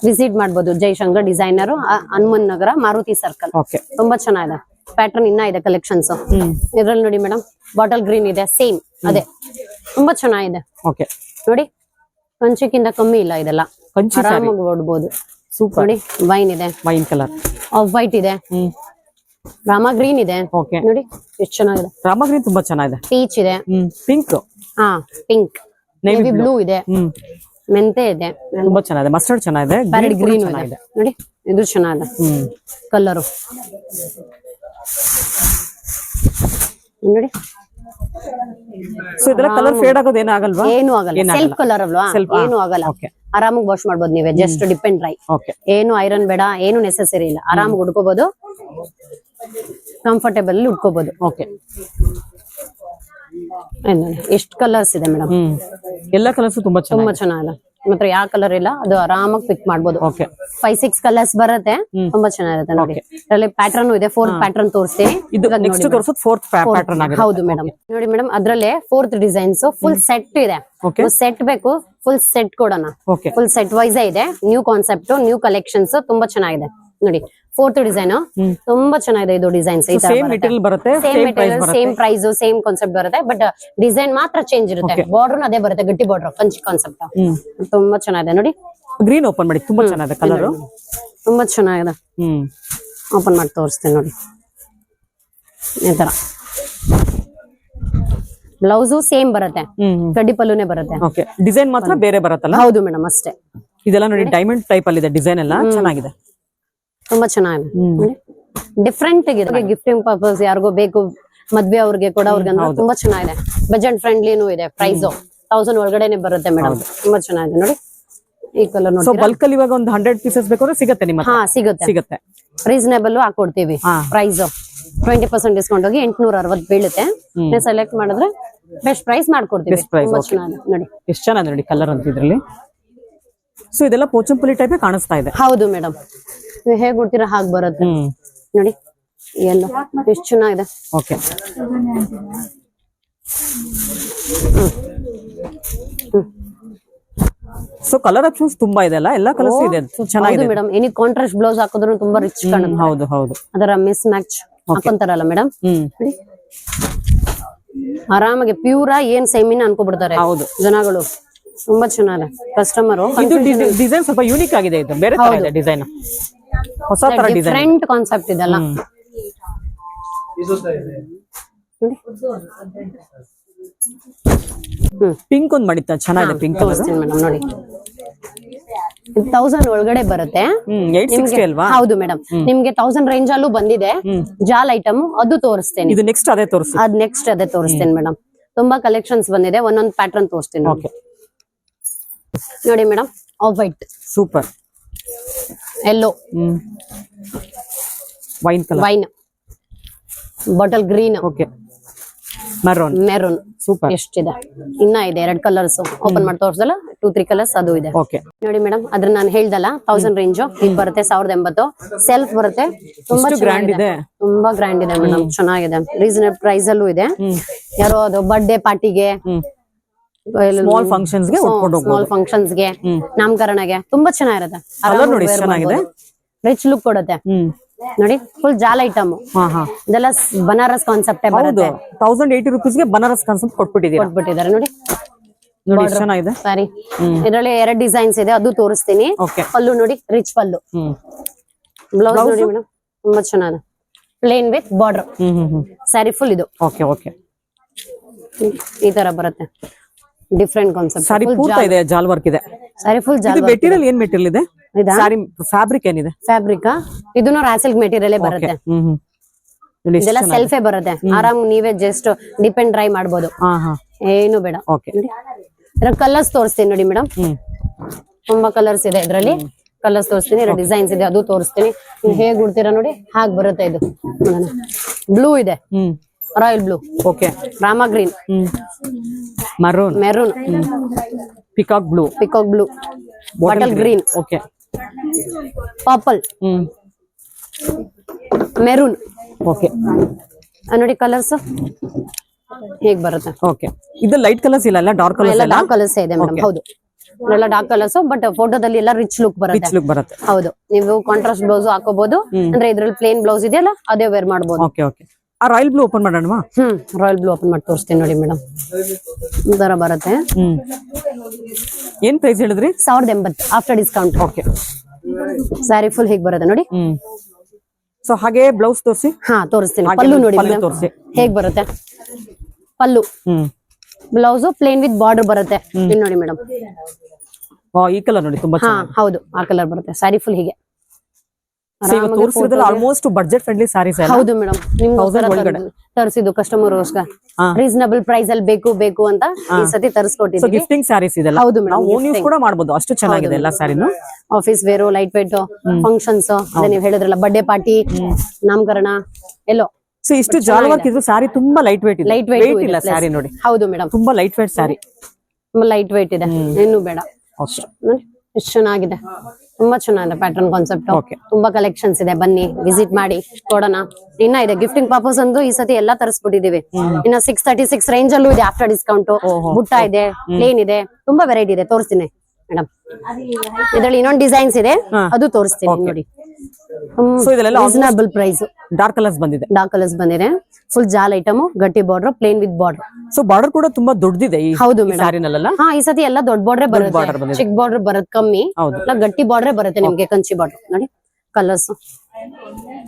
ವಿಸಿಟ್ ಮಾಡ್ಬೋದು. ಜೈಶಂಕರ್ ಡಿಸೈನರ್ ಹನುಮನ್ ನಗರ ಮಾರುತಿ ಸರ್ಕಲ್ ತುಂಬಾ ಚೆನ್ನಾಗಿದೆ. ಪ್ಯಾಟರ್ನ್ ಇನ್ನ ಇದೆ ಕಲೆಕ್ಷನ್ಸ್ ಇದ್ರಲ್ಲಿ ನೋಡಿ ಮೇಡಮ್ ಬಾಟಲ್ ಗ್ರೀನ್ ಇದೆ ಸೇಮ್ ಅದೇ. ತುಂಬಾ ಚೆನ್ನಾಗಿದೆ. ನೋಡಿ ಪಂಚಕ್ಕಿಂತ ಕಮ್ಮಿ ಇಲ್ಲ ಇದೆಲ್ಲ. ಆರಾಮಾಗಿ ಓಡ್ಬೋದು ಸೂಪರ್ ನೋಡಿ ವೈನ್ ಇದೆ. ವೈನ್ ಕಲರ್ ಆಫ್ ವೈಟ್ ಇದೆ. ರಾಮ ಗ್ರೀನ್ ಇದೆ. ನೋಡಿ ಎಷ್ಟು ಚೆನ್ನಾಗಿದೆ. ರಾಮಗ್ರೀನ್ ತುಂಬಾ ಚೆನ್ನಾಗಿದೆ. ಪೀಚ್ ಇದೆ. ಪಿಂಕ್ ಹಾ ಪಿಂಕ್ ನೇವಿ ಬ್ಲೂ ಇದೆ. ಹ್ಮ್. ಮೆಂತೆ ಇದೆ. ತುಂಬಾ ಚೆನ್ನಾಗಿದೆ. ಮಸ್ಟರ್ಡ್ ಚೆನ್ನಾಗಿದೆ. ಪ್ಯಾರೆಟ್ ಗ್ರೀನ್ ಇದೆ. ನೋಡಿ ಇದು ಚೆನ್ನಾಗಿದೆ ಕಲರ್ ನೋಡಿ. ಸೊ ಇದೆಲ್ಲ ಕಲರ್ ಫೇಡ್ ಆಗೋದು ಏನಾಗಲ್ವಾ ಏನು ಆಗಲ್ಲ. ಸೆಲ್ಫ್ ಕಲರ್ ಅಲ್ವಾ? ಏನು ಆಗಲ್ಲ. ಆರಾಮಾಗಿ ವಾಶ್ ಮಾಡಬಹುದು ನೀವೇ. ಜಸ್ಟ್ ಡಿಪೆಂಡ್ ರೈ ಏನು ಐರನ್ ಬೇಡ ಏನು ನೆಸೆಸರಿ ಇಲ್ಲ. ಆರಾಮಾಗಿ ಉಡ್ಕೋಬಹುದು ಕಂಫರ್ಟೇಬಲ್ ಉಟ್ಕೋಬಹುದು ಓಕೆ ಎಷ್ಟು ಕಲರ್ಸ್ ಇದೆ ಮೇಡಮ್ ಎಲ್ಲ ಕಲರ್ಸ್ ತುಂಬಾ ತುಂಬಾ ಚೆನ್ನಾಗಿದೆ. ಮಾತ್ರ ಯಾವ ಕಲರ್ ಇಲ್ಲ ಅದು ಆರಾಮಾಗಿ ಪಿಕ್ ಮಾಡಬಹುದು ಓಕೆ ಫೈವ್ ಸಿಕ್ಸ್ ಕಲರ್ಸ್ ಬರುತ್ತೆ. ತುಂಬಾ ಚೆನ್ನಾಗಿರುತ್ತೆ ನೋಡಿ. ಅದರಲ್ಲಿ ಪ್ಯಾಟರ್ನ್ ಇದೆ ಫೋರ್ತ್ ಪ್ಯಾಟರ್ನ್ ತೋರಿಸ್ತೀನಿ. ಇದು ನೆಕ್ಸ್ಟ್ ತೋರಿಸೋದು ಫೋರ್ತ್ ಪ್ಯಾಟರ್ನ್ ಆಗಿದೆ ಹೌದು ಮೇಡಮ್ ನೋಡಿ ಮೇಡಮ್ ಅದ್ರಲ್ಲೇ ಫೋರ್ತ್ ಡಿಸೈನ್ಸ್ ಫುಲ್ ಸೆಟ್ ಇದೆ. ಸೆಟ್ ಬೇಕು ಫುಲ್ ಸೆಟ್ ಕೊಡೋಣ. ಫುಲ್ ಸೆಟ್ ವೈಸ್ ಇದೆ. ನ್ಯೂ ಕಾನ್ಸೆಪ್ಟ್ ನ್ಯೂ ಕಲೆಕ್ಷನ್ಸ್ ತುಂಬಾ ಚೆನ್ನಾಗಿದೆ. ನೋಡಿ. ಫೋರ್ತ್ ಡಿಸೈನ್ ತುಂಬಾ ಚೆನ್ನಾಗಿದೆ ಇದು ಡಿಸೈನ್ ಸೇಮ್ ಮೆಟೀರಿಯಲ್ ಬರುತ್ತೆ. Same same price material same price same concept ಬರುತ್ತೆ. ಬಟ್ ಡಿಸೈನ್ ಮಾತ್ರ ಚೇಂಜ್ ಇರುತ್ತೆ. ಬಾರ್ಡರ್ ಅದೇ ಬರುತ್ತೆ ಗಟ್ಟಿ ಬಾರ್ಡರ್ ಕಂಚಿ ಕಾನ್ಸೆಪ್ಟ್ ತುಂಬಾ ಚೆನ್ನಾಗಿದೆ. ನೋಡಿ. ಗ್ರೀನ್ ಓಪನ್ ಮಾಡಿ ತುಂಬಾ ಚೆನ್ನಾಗಿದೆ ಕಲರ್ ತುಂಬಾ ಚೆನ್ನಾಗಿದೆ. ಓಪನ್ ಮಾಡಿ ತೋರಿಸ್ತೀನಿ ನೋಡಿ. ಈ ತರ. ಬ್ಲೌಸು ಸೇಮ್ ಬರುತ್ತೆ. ಕಡ್ಡಿ ಪಲ್ಲುನೇ ಬರುತ್ತೆ. ಓಕೆ ಡಿಸೈನ್ ಮಾತ್ರ ಬೇರೆ ಬರುತ್ತಲ್ಲ? ಹೌದು ಮೇಡಮ್ ಅಷ್ಟೇ. ಇದೆಲ್ಲ ನೋಡಿ ಡೈಮಂಡ್ ಟೈಪ್ ಅಲ್ಲಿ ಇದೆ ಡಿಸೈನ್ ಎಲ್ಲ ಚೆನ್ನಾಗಿದೆ. ತುಂಬಾ ಚೆನ್ನಾಗಿದೆ. ಡಿಫ್ರೆಂಟ್ ಆಗಿದೆ. ಗಿಫ್ಟಿಂಗ್ ಪರ್ಪಸ್ ಯಾರಿಗೋ ಬೇಕು ಮದ್ವೆ ಅವ್ರಿಗೆ ಕೂಡ ಅವ್ರಿಗೆ ತುಂಬಾ ಚೆನ್ನಾಗಿದೆ. ಬಜೆಟ್ ಫ್ರೆಂಡ್ಲಿನೂ ಇದೆ ಪ್ರೈಸ್ ತೌಸಂಡ್ ಒಳಗಡೆನೆ ಬರುತ್ತೆ ಮೇಡಮ್ ತುಂಬಾ ಚೆನ್ನಾಗಿದೆ ನೋಡಿ. ಈ ಕಲರ್ ನೋಡಿ ಬಲ್ಕ್ ಅಲ್ಲಿ ಇವಾಗ ಒಂದು ಹಂಡ್ರೆಡ್ ಪೀಸಸ್ ಬೇಕಾದ್ರೆ ಸಿಗುತ್ತೆ ನಿಮ್ಮ? ಹಾ ಸಿಗುತ್ತೆ. ಸಿಗುತ್ತೆ. ರೀಸನೇಬಲ್ ಹಾಕೊಡ್ತೀವಿ. ಪ್ರೈಸ್ ಟ್ವೆಂಟಿ ಪರ್ಸೆಂಟ್ ಡಿಸ್ಕೌಂಟ್ ಹೋಗಿ ಎಂಟ್ನೂರ ಅರವತ್ತು ಬೀಳುತ್ತೆ ನೀವು ಸೆಲೆಕ್ಟ್ ಮಾಡಿದ್ರೆ ಬೆಸ್ಟ್ ಪ್ರೈಸ್ ಮಾಡ್ಕೊಡ್ತೀವಿ. ತುಂಬಾ okay. ಚೆನ್ನಾಗಿದೆ. ನೋಡಿ. ಎಷ್ಟು ಚೆನ್ನಾಗಿದೆ ನೋಡಿ ಕಲರ್ ಅಂತ ಇದ್ರಲ್ಲಿ. ಸೊ ಇದೆಲ್ಲ ಪೋಚಂಪಲ್ಲಿ ಟೈಪ್ ಕಾಣಿಸ್ತಾ ಇದೆ. ಹೌದು ಮೇಡಮ್ ನೀವು ಹೇಗ್ ಕೊಡ್ತೀರಾ ಹಾಗೆ ಬರುತ್ತೆ. ನೋಡಿ ಎಲ್ಲ ಎಷ್ಟು ಚೆನ್ನಾಗಿದೆ ಓಕೆ. ಸೊ ಕಲರ್ ಆಪ್ಷನ್ಸ್ ತುಂಬಾ ಇದೆ ಅಲ್ಲ? ಎಲ್ಲಾ ಕಲರ್ಸ್ ಇದೆ. ಚೆನ್ನಾಗಿದೆ. ಮೇಡಮ್. ಎನಿ ಕಾಂಟ್ರಾಸ್ಟ್ ಬ್ಲೌಸ್ ಹಾಕಿದ್ರು ತುಂಬಾ ರಿಚ್ ಕಾಣುತ್ತೆ. ಹೌದು ಹೌದು. ಅದರ ಮಿಸ್ ಮ್ಯಾಚ್ ಹಾಕೊಂತಾರಲ್ಲ ಮೇಡಮ್? ಆರಾಮಾಗಿ ಪ್ಯೂರಾ ಏನ್ ಸೈಮಿನ ಅನ್ಕೊಬಿಡ್ತಾರೆ ಹೌದು. ಜನಗಳು. ತುಂಬಾ ಚೆನ್ನಾಗಿದೆ. ಕಸ್ಟಮರ್ ಇದು ಡಿಸೈನ್ ಸ್ವಲ್ಪ ಯೂನಿಕ್ ಆಗಿದೆ ಇದು. ಬೇರೆ ತರ ಇದೆ ಡಿಸೈನ್ ಹೊಸ ತರ ಡಿಫ್ರೆಂಟ್ ಕಾನ್ಸೆಪ್ಟ್ ಇದೆಲ್ಲ. ಪಿಂಕ್ ಒಂದ್ ಮಾಡಿತ್ತ ಚೆನ್ನಾಗಿದೆ ಪಿಂಕ್ ಮೇಡಮ್ ನೋಡಿ. ತೌಸಂಡ್ ಒಳಗಡೆ ಬರುತ್ತೆ. ಹೌದು ಮೇಡಮ್ ನಿಮ್ಗೆ ತೌಸಂಡ್ ರೇಂಜ್ ಅಲ್ಲೂ ಬಂದಿದೆ. ಜಾಲ್ ಐಟಮ್ ಅದು ತೋರಿಸ್ತೇನೆ. ಇದು ನೆಕ್ಸ್ಟ್ ಅದೇ ತೋರಿಸ್ತೀನಿ ಅದ್ ನೆಕ್ಸ್ಟ್ ಅದೇ ತೋರಿಸ್ತೇನೆ ಮೇಡಮ್ ತುಂಬಾ ಕಲೆಕ್ಷನ್ಸ್ ಬಂದಿದೆ. ಒಂದೊಂದ್ ಪ್ಯಾಟರ್ನ್ ತೋರಿಸ್ತೀನಿ. ನೋಡಿ madam off white super yellow wine colour wine bottle green okay maroon maroon super ಎಷ್ಟಿದೆ? ಇನ್ನ ಇದೆ ಎರಡ್ ಕಲರ್ಸ್ ಓಪನ್ ಮಾಡಿ ತೋರ್ಸಲ್ಲ ಟೂ ತ್ರೀ ಕಲರ್ಸ್ ಅದು ಇದೆ. ಓಕೆ ನೋಡಿ ಮೇಡಮ್ ಅದ್ರ ನಾನು ಹೇಳ್ದಲ್ಲ ತೌಸಂಡ್ ರೇಂಜ್ ಇದು ಬರುತ್ತೆ ಸಾವಿರದ ಎಂಬತ್ತು. ಸೆಲ್ಫ್ ಬರುತ್ತೆ. ತುಂಬಾ ಗ್ರ್ಯಾಂಡ್ ಇದೆ? ತುಂಬಾ ಗ್ರ್ಯಾಂಡ್ ಇದೆ ಮೇಡಮ್ ಚೆನ್ನಾಗಿದೆ. ರೀಸನಬಲ್ ಪ್ರೈಸ್ ಅಲ್ಲೂ ಇದೆ. ಯಾರೋ ಅದು ಬರ್ಡೇ ಪಾರ್ಟಿಗೆ ಸ್ಮಾಲ್ ಫಂಕ್ಷನ್ಸ್ಗೆ ಸ್ಮಾಲ್ ಫಂಕ್ಷನ್ಸ್ಗೆ ನಾಮಕರಣಗೆ ತುಂಬಾ ಚೆನ್ನಾಗಿರುತ್ತೆ. ನೋಡಿ ಚೆನ್ನಾಗಿದೆ. ರಿಚ್ ಲುಕ್ ಕೊಡುತ್ತೆ. ನೋಡಿ ಫುಲ್ ಜಾಲ ಐಟಮ್ ಇದೆಲ್ಲ ಬನಾರಸ್ ಕಾನ್ಸೆಪ್ಟ್ ಬರುತ್ತೆ. Thousand eighty rupees Banaras concept ಕೊಟ್ಬಿಟ್ಟಿದ್ದೀರಾ? ಕೊಟ್ಬಿಟ್ಟಿದ್ದಾರೆ. ನೋಡಿ. ನೋಡಿ ಚೆನ್ನಾಗಿದೆ. ಸಾರಿ ಇದರಲ್ಲಿ ಎರಡ್ ಡಿಸೈನ್ಸ್ ಇದೆ ಅದು ತೋರಿಸ್ತೀನಿ. ಪಲ್ಲು ನೋಡಿ ರಿಚ್ ಪಲ್ಲು. ಬ್ಲೌಸ್ ನೋಡಿ ಮೇಡಮ್ ತುಂಬಾ ಚೆನ್ನಾಗಿದೆ. Plain with border sari full ಇದು. ಓಕೆ ಓಕೆ ಈ ತರ ಬರುತ್ತೆ. ಡಿಫ್ರೆಂಟ್ ಕಾನ್ಸೆಪ್ಟ್ ಸಾರಿ ಪೂರ್ತ ಇದೆ ಜಾಲ್ ವರ್ಕ್ ಇದೆ. ಸಾರಿ ಫುಲ್ ಇದು ಜಾಲ್ ಮೆಟೀರಿಯಲ್ ಏನ್ ಮೆಟೀರಿಯಲ್ ಇದೆ? ಸಾರಿ ಫ್ಯಾಬ್ರಿಕ್ ಏನಿದೆ? ಫ್ಯಾಬ್ರಿಕ್ ಇದನ್ನು ರಾಸಿಲ್ಕ್ ಮೆಟೀರಿಯಲ್ ಬರುತ್ತೆ. ಇದೆಲ್ಲ ಸೆಲ್ಫೇ ಬರುತ್ತೆ. ಆರಾಮ್ ನೀವೇ ಜಸ್ಟ್ ಡಿಪೆಂಡ್ ಡ್ರೈ ಮಾಡಬಹುದು ಏನು ಬೇಡ. ಓಕೆ ಇದರ ಕಲರ್ಸ್ ತೋರಿಸ್ತೀನಿ ನೋಡಿ ಮೇಡಮ್ ತುಂಬಾ ಕಲರ್ಸ್ ಇದೆ ಇದರಲ್ಲಿ. ಕಲರ್ಸ್ ತೋರಿಸ್ತೀನಿ ಡಿಸೈನ್ಸ್ ಇದೆ ಅದು ತೋರಿಸ್ತೀನಿ. ನೀವು ಹೇಗ್ ಉಡ್ತೀರಾ ನೋಡಿ ಹಾಗ್ ಬರುತ್ತೆ ಇದು. ಬ್ಲೂ ಇದೆ. Royal blue okay Rama green maroon maroon peacock blue peacock blue bottle green okay purple hmm maroon okay ನೋಡಿ ಕಲರ್ಸ್ ಹೇಗ್ ಬರುತ್ತೆ? ಓಕೆ ಇದು ಲೈಟ್ ಕಲರ್ಸ್ ಇಲ್ಲ ಅಲ್ಲ? ಡಾರ್ಕ್ ಕಲರ್ಸ್ ಎಲ್ಲ ಡಾರ್ಕ್ ಕಲರ್ಸ್ ಇದೆ ಮೇಡಮ್ ಹೌದು. ಎಲ್ಲ ಡಾರ್ಕ್ ಕಲರ್ಸ್ ಬಟ್ ಫೋಟೋದಲ್ಲಿ ಎಲ್ಲ ರಿಚ್ ಲುಕ್ ಬರುತ್ತೆ. ರಿಚ್ ಲುಕ್ ಬರುತ್ತೆ. ಹೌದು. ನೀವು ಕಾಂಟ್ರಾಸ್ಟ್ ಬ್ಲೌಸ್ ಹಾಕೋಬಹುದು ಅಂದ್ರೆ ಇದ್ರಲ್ಲಿ ಪ್ಲೇನ್ ಬ್ಲೌಸ್ ಇದೆಯಲ್ಲ ಅದೇ ವೇರ್ ಮಾಡಬಹುದು ಓಕೆ ಓಕೆ ಆ ರಾಯಲ್ ಬ್ಲೂ ಓಪನ್ ಮಾಡೋಣ ಹ್ಮ್ ರಾಯಲ್ ಬ್ಲೂ ಓಪನ್ ಮಾಡಿ ತೋರಿಸ್ತೀನಿ ನೋಡಿ ಮೇಡಮ್. ಇದರ ಬರುತ್ತೆ. ಹ್ಮ್. ಏನ್ ಪ್ರೈಸ್ ಹೇಳಿದ್ರಿ? ಸಾವಿರದ ಎಂಬತ್ತು after discount okay sari full ಹೇಗ್ ಬರುತ್ತೆ ನೋಡಿ? ಹ್ಮ್. ಸೊ ಹಾಗೆ ಬ್ಲೌಸ್ ತೋರಿಸಿ? ಹಾ ತೋರಿಸ್ತೀನಿ. ಹಾಗೆ ಪಲ್ಲು ನೋಡಿ ಪಲ್ಲು ತೋರ್ಸಿ. ಹೇಗ್ ಬರುತ್ತೆ? ಪಲ್ಲು. ಹ್ಮ್. ಬ್ಲೌಸ್ ಪ್ಲೇನ್ ವಿತ್ ಬಾರ್ಡರ್ ಬರುತ್ತೆ. ಇಲ್ಲಿ ನೋಡಿ ಮೇಡಮ್. ಓ ಈ ಕಲರ್ ನೋಡಿ ತುಂಬಾ ಹಾ ಹೌದು ಆ ಕಲರ್ ಬರುತ್ತೆ. ಸ್ಯಾರಿ ಫುಲ್ ಹೀಗೆ. ಇವತ್ತು ಆಲ್ಮೋಸ್ಟ್ ಬಜೆಟ್ ಫ್ರೆಂಡ್ಲಿ ಸಾರೀಸ್ ಹೌದು ಮೇಡಮ್. ನಿಮ್ಗೆ ತರಿಸಿದ್ದು ಕಸ್ಟಮರ್. ರೀಸನಬಲ್ ಪ್ರೈಸ್ ಅಲ್ಲಿ ಬೇಕು ಬೇಕು ಅಂತ ಈ ಸತಿ ಸೊ ತರಿಸ್ಕೊಟ್ಟಿದ್ದೀವಿ ಗಿಫ್ಟಿಂಗ್ ಸ್ಯಾರೀಸ್ ಇದೆಲ್ಲ? ಹೌದು ಮೇಡಮ್ ಓನ್ ಯೂಸ್ ಕೂಡ ಮಾಡಬಹುದು ಅಷ್ಟು ಚೆನ್ನಾಗಿದೆ ಎಲ್ಲ ಸ್ಯಾರಿನು office wear light weight functions ನೀವು ಹೇಳಿದ್ರಲ್ಲ ಬರ್ಡೇ ಪಾರ್ಟಿ ನಾಮಕರಣ ಎಲ್ಲೋ. ಸೊ ಇಷ್ಟು ಜಾಲ ವರ್ಕ್ ಇದ್ರು ಸ್ಯಾರಿ ತುಂಬಾ ಲೈಟ್ ವೇಟ್ ಇದೆ. ಲೈಟ್ ವೇಟ್ ಇಲ್ಲ ಸಾರಿ ನೋಡಿ. ಹೌದು ಮೇಡಮ್ ತುಂಬಾ ಲೈಟ್ ವೇಟ್ ಸಾರಿ ತುಂಬಾ ಲೈಟ್ ವೇಟ್ ಇದೆ. ಏನು ಬೇಡ. ಎಷ್ಟು ಚೆನ್ನಾಗಿದೆ. ತುಂಬಾ ಚೆನ್ನಾಗಿದೆ ಪ್ಯಾಟರ್ನ್ ಕಾನ್ಸೆಪ್ಟ್ Okay. ತುಂಬಾ ಕಲೆಕ್ಷನ್ಸ್ ಇದೆ. ಬನ್ನಿ ವಿಸಿಟ್ ಮಾಡಿ ನೋಡೋಣ. ಇನ್ನ ಇದೆ ಗಿಫ್ಟಿಂಗ್ ಪರ್ಪಸ್ ಅಂದ್ರೆ ಈ ಸತಿ ಎಲ್ಲಾ ತರಿಸ್ಬಿಟ್ಟಿದೀವಿ. ಇನ್ನ ಸಿಕ್ಸ್ ತರ್ಟಿ ಸಿಕ್ಸ್ ರೇಂಜ್ ಅಲ್ಲೂ ಇದೆ ಆಫ್ಟರ್ ಡಿಸ್ಕೌಂಟ್ ಬುಟ್ಟ ಇದೆ ಪ್ಲೇನ್ ಇದೆ. ತುಂಬಾ ವೆರೈಟಿ ಇದೆ. ತೋರಿಸ್ತೀನಿ ಮೇಡಮ್ ಇದ್ರಲ್ಲಿ ಇನ್ನೊಂದು ಡಿಸೈನ್ಸ್ ಇದೆ. ಅದು ತೋರಿಸ್ತೀನಿ ನೋಡಿ. ಸೊ ಇದೆಲ್ಲ ರೀಸನಬಲ್ ಪ್ರೈಸ್ ಡಾರ್ಕ್ ಕಲರ್ಸ್ ಬಂದಿದೆ. ಡಾರ್ಕ್ ಕಲರ್ಸ್ ಬಂದಿದೆ. ಫುಲ್ ಜಾಲ್ ಐಟಮ್ ಗಟ್ಟಿ border plain with border so border ಕೂಡ ತುಂಬಾ ದೊಡ್ಡದಿದೆ ಈ ಹೌದು ಹಾ ಈ ಸತಿ ಎಲ್ಲ ದೊಡ್ಡ ಬಾರ್ಡ್ರೆ ಬರುತ್ತೆ. ಚಿಕ್ಕ ಬಾರ್ಡರ್ ಬರೋದ್ ಕಮ್ಮಿ. ಗಟ್ಟಿ ಬಾರ್ಡ್ರೆ ಬರುತ್ತೆ ನಿಮ್ಗೆ ಕಂಚಿ ಬಾರ್ಡರ್ ನೋಡಿ ಕಲರ್ಸ್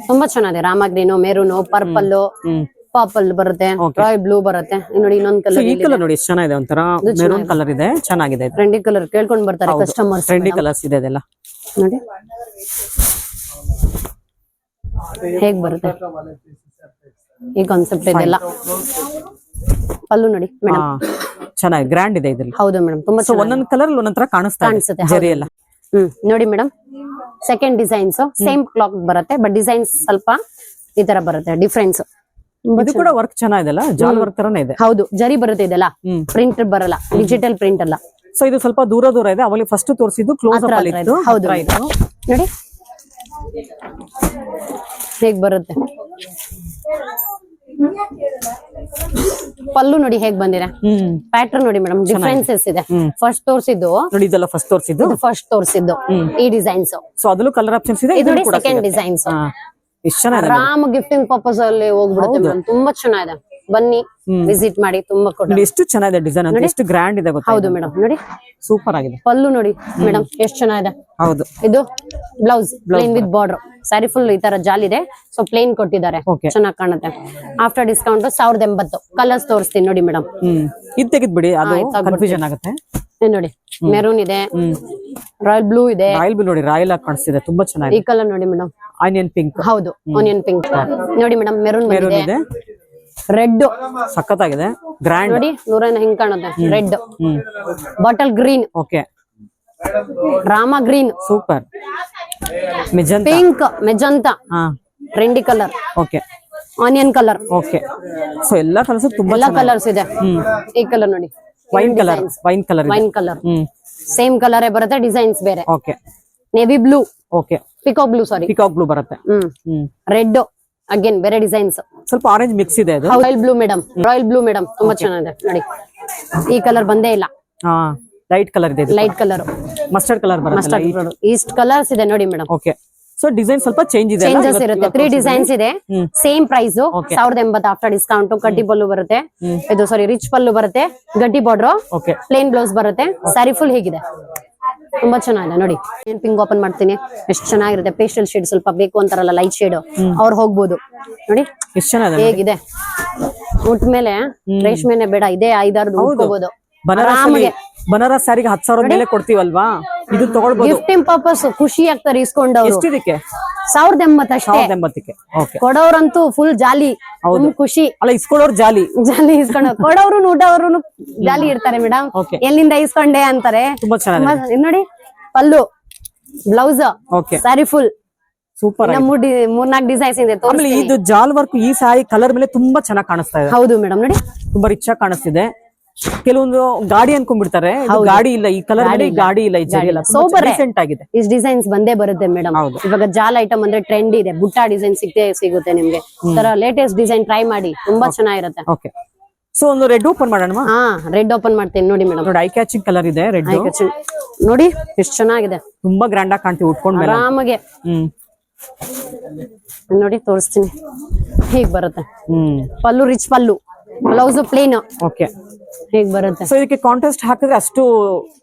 ತುಂಬಾ ಚೆನ್ನಾಗಿದೆ. Rama green maroon purple hmm. Purple ಬರುತ್ತೆ. ರಾಯ್ ಬ್ಲೂ ಬರುತ್ತೆ. ನೋಡಿ ಇನ್ನೊಂದ್ ಕಲರ್ ಈ ಕಲರ್ ನೋಡಿ ಎಷ್ಟು ಚೆನ್ನಾಗಿದೆ ಒಂಥರ. ಮೆರೂನ್ ಕಲರ್ ಇದೆ ಚೆನ್ನಾಗಿದೆ ಟ್ರೆಂಡಿ ಕಲರ್ ಕೇಳ್ಕೊಂಡ್ ಬರ್ತಾರೆ ಕಸ್ಟಮರ್ಸ್ ಟ್ರೆಂಡಿ ಕಲರ್ಸ್ ಇದೆ ಅದೆಲ್ಲ ನೋಡಿ. ಹೇಗ್ ಬರುತ್ತೆ? ಈ ಕಾನ್ಸೆಪ್ಟ್ ಇದೆಲ್ಲ. ಅಲ್ಲೂ ನೋಡಿ ಮೇಡಮ್ ಚೆನ್ನಾಗಿ ಗ್ರ್ಯಾಂಡ್ ಇದೆ ಇದ್ರಲ್ಲಿ. ಹೌದು ಮೇಡಮ್ ತುಂಬಾ ಸೊ ಒಂದೊಂದ್ ಕಲರ್ ಒಂದೊಂದ್ ತರ ಕಾಣಿಸ್ತಾ ಕಾಣಿಸುತ್ತೆ, ಇದೆ ಜರಿ ಎಲ್ಲ. ಹ್ಮ್ ನೋಡಿ madam second designs same cloth ಬರುತ್ತೆ ಬಟ್ ಡಿಸೈನ್ಸ್ ಸ್ವಲ್ಪ ಈ ತರ ಬರುತ್ತೆ ಡಿಫ್ರೆನ್ಸ್ ಇದು ಕೂಡ ವರ್ಕ್ ಚೆನ್ನಾಗಿದೆಲ್ಲ ಜಾಲ್ ವರ್ಕ್ ತರನೇ ಇದೆ. ಹೌದು ಜರಿ ಬರುತ್ತೆ ಇದೆಲ್ಲ. ಪ್ರಿಂಟ್ ಬರಲ್ಲ ಡಿಜಿಟಲ್ ಪ್ರಿಂಟ್ ಅಲ್ಲ. ಸೊ ಇದು ಸ್ವಲ್ಪ ದೂರ ದೂರ ಇದೆ ಅವಳಿ ಫಸ್ಟ್ ತೋರಿಸಿದ್ದು ಕ್ಲೋಸ್ ಹೌದು. ನೋಡಿ. ಹೇಗ್ ಬರುತ್ತೆ? ಪಲ್ಲು ನೋಡಿ ಹೇಗ್ ಬಂದಿದೆ? ಪ್ಯಾಟರ್ನ್ ನೋಡಿ ಮೇಡಮ್ ಡಿಫ್ರೆನ್ಸಸ್ ಇದೆ. ಫಸ್ಟ್ ತೋರಿಸಿದ್ದು ನೋಡಿ ಇದೆಲ್ಲ ಫಸ್ಟ್ ತೋರಿಸಿದ್ದು? ಫಸ್ಟ್ ತೋರಿಸಿದ್ದು. ಈ ಡಿಸೈನ್ಸ್ ಸೊ ಅದಲ್ಲೂ ಕಲರ್ ಆಪ್ಷನ್ಸ್ ಇದೆ ಇದು ನೋಡಿ ಸೆಕೆಂಡ್ ಡಿಸೈನ್ಸ್ ರಾಮ್ ಗಿಫ್ಟಿಂಗ್ ಪರ್ಪಸ್ ಅಲ್ಲಿ ಹೋಗ್ಬಿಡುತ್ತೆ ಮೇಡಮ್ ತುಂಬಾ ಚೆನ್ನಾಗಿದೆ. ಬನ್ನಿ ವಿಸಿಟ್ ಮಾಡಿ ತುಂಬಾ ಕೊಡಿ. ನೋಡಿ ಎಷ್ಟು ಚೆನ್ನಾಗಿದೆ ಡಿಸೈನ್ ಅಂತ ಎಷ್ಟು ಗ್ರ್ಯಾಂಡ್ ಇದೆ ಗೊತ್ತಾ ಹೌದು ಮೇಡಮ್ ನೋಡಿ. ಸೂಪರ್ ಆಗಿದೆ. ಪಲ್ಲು ನೋಡಿ ಮೇಡಮ್ ಎಷ್ಟು ಚೆನ್ನಾಗಿದೆ. ಹೌದು. ಇದು blouse plain with border sari full ಈ ತರ ಜಾಲಿದೆ ಇದೆ. ಸೊ ಪ್ಲೇನ್ ಕೊಟ್ಟಿದ್ದಾರೆ. ಚೆನ್ನಾಗಿ ಕಾಣುತ್ತೆ. ಆಫ್ಟರ್ ಡಿಸ್ಕೌಂಟ್ ಸಾವಿರದ ಎಂಬತ್ತು. ಕಲರ್ಸ್ ತೋರಿಸ್ತೀನಿ ನೋಡಿ ಮೇಡಮ್. ಇದು ತೆಗೆದ್ಬಿಡಿ ಅದು ಕನ್ಫ್ಯೂಷನ್ ಆಗುತ್ತೆ. ನೋಡಿ ಮೆರೂನ್ ಇದೆ. ರಾಯಲ್ ಬ್ಲೂ ಇದೆ. ರಾಯಲ್ ಬ್ಲೂ ನೋಡಿ ರಾಯಲ್ ಆಗಿ ಕಾಣಿಸ್ತಿದೆ ತುಂಬಾ ಈ ಕಲರ್ ನೋಡಿ ಮೇಡಮ್. ಆನಿಯನ್ ಪಿಂಕ್ ಹೌದು ಆನಿಯನ್ ಪಿಂಕ್ ನೋಡಿ ಮೇಡಮ್ ಮೆರೂನ್ ಮೆರೂನ್ ಇದೆ. ರೆಡ್ ಸಖತ್ತಾಗಿದೆ. ಗ್ರ್ಯಾಂಡ್. ನೋಡಿ ನೂರೈನ ಹೆಂಗ್ ಕಾಣುತ್ತೆ. Red. Bottle green. Okay. Rama green. Super. Magenta. Pink magenta. Trendy colour okay. Onion colour okay. So ಎಲ್ಲಾ ಕಲರ್ಸ್ ತುಂಬಾ ಎಲ್ಲ ಕಲರ್ಸ್ ಇದೆ. ಈ ಕಲರ್ ನೋಡಿ. Wine colour wine colour wine colour hmm. Same colour ಬರುತ್ತೆ ಡಿಸೈನ್ಸ್ ಬೇರೆ. Okay. Navy blue okay. Peacock blue sari peacock blue ಬರುತ್ತೆ. ಹ್ಮ್. ಹ್ಮ್. ರೆಡ್ ಅಗೇನ್ ಬೇರೆ ಡಿಸೈನ್ಸ್ ಸ್ವಲ್ಪ ಆರೆಂಜ್ ಮಿಕ್ಸ್ ಇದೆ ಅದು. Royal blue madam royal blue madam ತುಂಬಾ ಚೆನ್ನಾಗಿದೆ. ನೋಡಿ. ಈ ಕಲರ್ ಬಂದೇ ಇಲ್ಲ. ಹಾ ಲೈಟ್ ಕಲರ್ ಇದೆ ಲೈಟ್ ಕಲರ್ ಮಸ್ಟರ್ಡ್ ಕಲರ್ ಬರುತ್ತೆ ಈಸ್ಟ್ ಕಲರ್ಸ್ ಇದೆ ನೋಡಿ ಮೇಡಮ್ ಓಕೆ ಸೊ ಡಿಸೈನ್ ಸ್ವಲ್ಪ ಚೇಂಜ್ ಇದೆ? ಚೇಂಜಸ್ ಇರುತ್ತೆ. ತ್ರೀ ಡಿಸೈನ್ಸ್ ಇದೆ. ಸೇಮ್ ಪ್ರೈಸ್ ಸಾವಿರದ ಎಂಬತ್ತು ಆಫ್ಟರ್ ಡಿಸ್ಕೌಂಟ್ ಕಡ್ಡಿ ಪಲ್ಲು ಬರುತ್ತೆ. ಇದು ಸಾರಿ ರಿಚ್ ಪಲ್ಲು ಬರುತ್ತೆ. ಗಡ್ಡಿ ಬಾರ್ಡರ್ ಓಕೆ ಪ್ಲೇನ್ ಬ್ಲೌಸ್ ಬರುತ್ತೆ. ಸ್ಯಾರಿ ಫುಲ್ ಹೇಗಿದೆ. ತುಂಬಾ ಚೆನ್ನಾಗಿದೆ ನೋಡಿ. ಏನ್ ಪಿಂಗ್ ಓಪನ್ ಮಾಡ್ತೀನಿ? ಎಷ್ಟು ಚೆನ್ನಾಗಿರುತ್ತೆ. ಪೇಸ್ಟಲ್ ಶೇಡ್ ಸ್ವಲ್ಪ ಬೇಕು ಅಂತಾರಲ್ಲ ಲೈಟ್ ಶೇಡ್ ಅವ್ರು ಹೋಗ್ಬೋದು. ನೋಡಿ. ಎಷ್ಟು ಚೆನ್ನಾಗಿದೆ ಹೇಗಿದೆ? ಉಟ್ಮೇಲೆ ರೇಷ್ಮೆನೆ ಬೇಡ ಇದೇ ಐದಾರು ಬನಾರಸ್ ಬನಾರಸ್ ಸ್ಯಾರಿಗೆ ಹತ್ತು ಸಾವಿರ ಮೇಲೆ ಕೊಡ್ತೀವಲ್ವಾ? ಇದು ತಗೊಳ್ಬಹುದು ಗಿಫ್ಟಿಂಗ್ ಪರ್ಪಸ್ ಖುಷಿ ಆಗ್ತಾರೆ ಇಸ್ಕೊಂಡವ್ರು ಎಷ್ಟಿದಕ್ಕೆ? ಸಾವಿರದ ಎಂಬತ್ತಷ್ಟೇ. ಸಾವಿರದ ಎಂಬತ್ತಕ್ಕೆ. ಓಕೆ ಕೊಡೋರಂತೂ ಫುಲ್ ಜಾಲಿ. ಹೌದು. ಖುಷಿ. ಅಲ್ಲ ಇಸ್ಕೊಳ್ಳೋರು ಜಾಲಿ. ಜಾಲಿ ಇಸ್ಕೊಂಡು ಕೊಡೋರು ಊಟವ್ರು ಜಾಲಿ ಇರ್ತಾರೆ ಮೇಡಮ್. Okay. ಎಲ್ಲಿಂದ ಇಸ್ಕೊಂಡೆ ಅಂತಾರೆ. ತುಂಬಾ ಚೆನ್ನಾಗಿದೆ. ತುಂಬಾ- ಇದ್ ನೋಡಿ pallu blouse okay sari full super ಮೂರ್ ಡಿ- ಮೂರ್ನಾಲ್ಕು ಡಿಸೈನ್ಸ್ ಇದೆ ಆಮೇಲೆ ತೋರಿಸ್ತೀನಿ ಇದು ಜಾಲ್ ವರ್ಕ್ ಈ ಸಾರಿ ಕಲರ್ ಮೇಲೆ ತುಂಬಾ ಚೆನ್ನಾಗಿ ಕಾಣಿಸ್ತಾ ಇದೆ. ಹೌದು ಮೇಡಮ್ ನೋಡಿ. ತುಂಬಾ ರಿಚ್ ಆಗಿ ಕಾಣಿಸ್ತಿದೆ. ಕೆಲವೊಂದು ಗಾಡಿ ಅನ್ಕೊಂಡ್ಬಿಡ್ತಾರೆ. ಗಾಡಿ ಇಲ್ಲ ಈ ಕಲರ್ ಗಾಡಿ ಗಾಡಿ ಇಲ್ಲ ಈ Sober ರೀಸೆಂಟ್ ಆಗಿದೆ. ಇಷ್ಟು ಡಿಸೈನ್ಸ್ ಬಂದೇ ಬರುತ್ತೆ ಮೇಡಮ್. ಇವಾಗ ಜಾಲ್ ಐಟಮ್ ಅಂದ್ರೆ ಟ್ರೆಂಡ್ ಇದೆ. ಬುಟ್ಟ ಡಿಸೈನ್ ಸಿಗ್ತೇ ಸಿಗುತ್ತೆ ನಿಮ್ಗೆ. ತರ ಲೇಟೆಸ್ಟ್ ಡಿಸೈನ್ ಟ್ರೈ ಮಾಡಿ. ತುಂಬಾ ಚೆನ್ನಾಗಿರುತ್ತೆ. ಓಕೆ ಸೊ ಒಂದು ರೆಡ್ ಓಪನ್ ಮಾಡೋಣ ಹಾ ರೆಡ್ ಓಪನ್ ಮಾಡ್ತೀನಿ ನೋಡಿ ಮೇಡಮ್ ನೋಡಿ ಐ ಕ್ಯಾಚಿಂಗ್ ಕಲರ್ ಇದೆ ರೆಡ್ ನೋಡಿ ಎಷ್ಟು ಚೆನ್ನಾಗಿದೆ. ತುಂಬಾ ಗ್ರ್ಯಾಂಡ್ ಆಗಿ ಕಾಣ್ತೀವಿ ಉಟ್ಕೊಂಡು ಆರಾಮಾಗೆ. ಹ್ಮ್. ನೋಡಿ ತೋರಿಸ್ತೀನಿ. ಹೀಗ್ ಬರುತ್ತೆ. ಹ್ಮ್. Pallu rich pallu. Blouse plain okay ಹೇಗ್ ಬರುತ್ತೆ? ಸೊ ಇದಕ್ಕೆ ಕಾಂಟೆಸ್ಟ್ ಹಾಕಿದ್ರೆ ಅಷ್ಟು